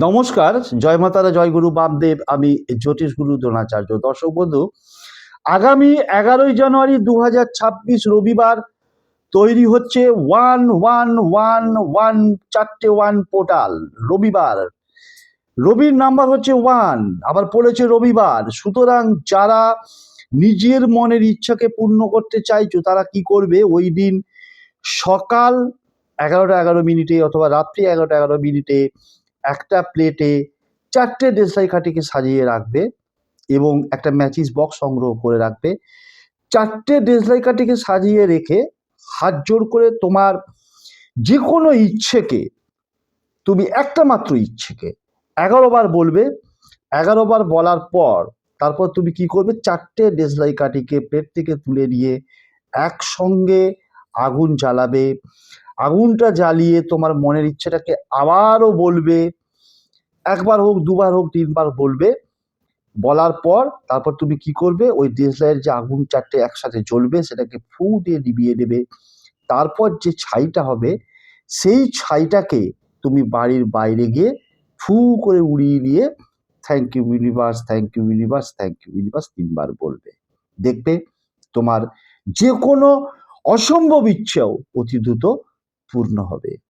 নমস্কার, জয় মাতারা, জয় গুরু বামদেব, আমি জ্যোতিষ গুরু দ্রোণাচার্য। দর্শক বন্ধু, আগামী এগারোই জানুয়ারি দু হাজার ছাব্বিশ রবিবার তৈরি হচ্ছে ওয়ান ওয়ান ওয়ান ওয়ান চারটে ওয়ান পোর্টাল রবিবার। রবির নাম্বার হচ্ছে ওয়ান, আবার পড়েছে রবিবার। সুতরাং যারা নিজের মনের ইচ্ছাকে পূর্ণ করতে চাইছো, তারা কি করবে? ওই দিন সকাল এগারোটা এগারো মিনিটে অথবা রাত্রি এগারোটা এগারো মিনিটে একটা প্লেটে চারটে দেশলাই কাঠিকে সাজিয়ে রাখবে এবং একটা ম্যাচিস বক্স সংগ্রহ করে রাখবে। চারটে দেশলাই কাঠিকে সাজিয়ে রেখে হাত জোর করে তোমার যে কোনো ইচ্ছেকে, তুমি একটা মাত্র ইচ্ছেকে এগারো বার বলবে, এগারো বার বলার পর তারপর তুমি কি করবে? চারটে দেশলাই কাঠিকে পেট থেকে তুলে নিয়ে একসঙ্গে আগুন জ্বালাবে। আগুনটা জ্বালিয়ে তোমার মনের ইচ্ছেটাকে আবারও বলবে, একবার হোক, দুবার হোক, তিনবার বলবে। বলার পর তারপর তুমি কি করবে? ওই দেশলাইয়ের যে আগুন চারটে একসাথে জ্বলবে, সেটাকে ফু দিয়ে নিভিয়ে দেবে। তারপর যে ছাইটা হবে, সেই ছাইটাকে তুমি বাড়ির বাইরে গিয়ে ফু করে উড়িয়ে দিয়ে thank you universe thank you universe thank you universe তিনবার বলবে। দেখবে তোমার যে কোনো অসম্ভব ইচ্ছেও অতি দ্রুত পূর্ণ হবে।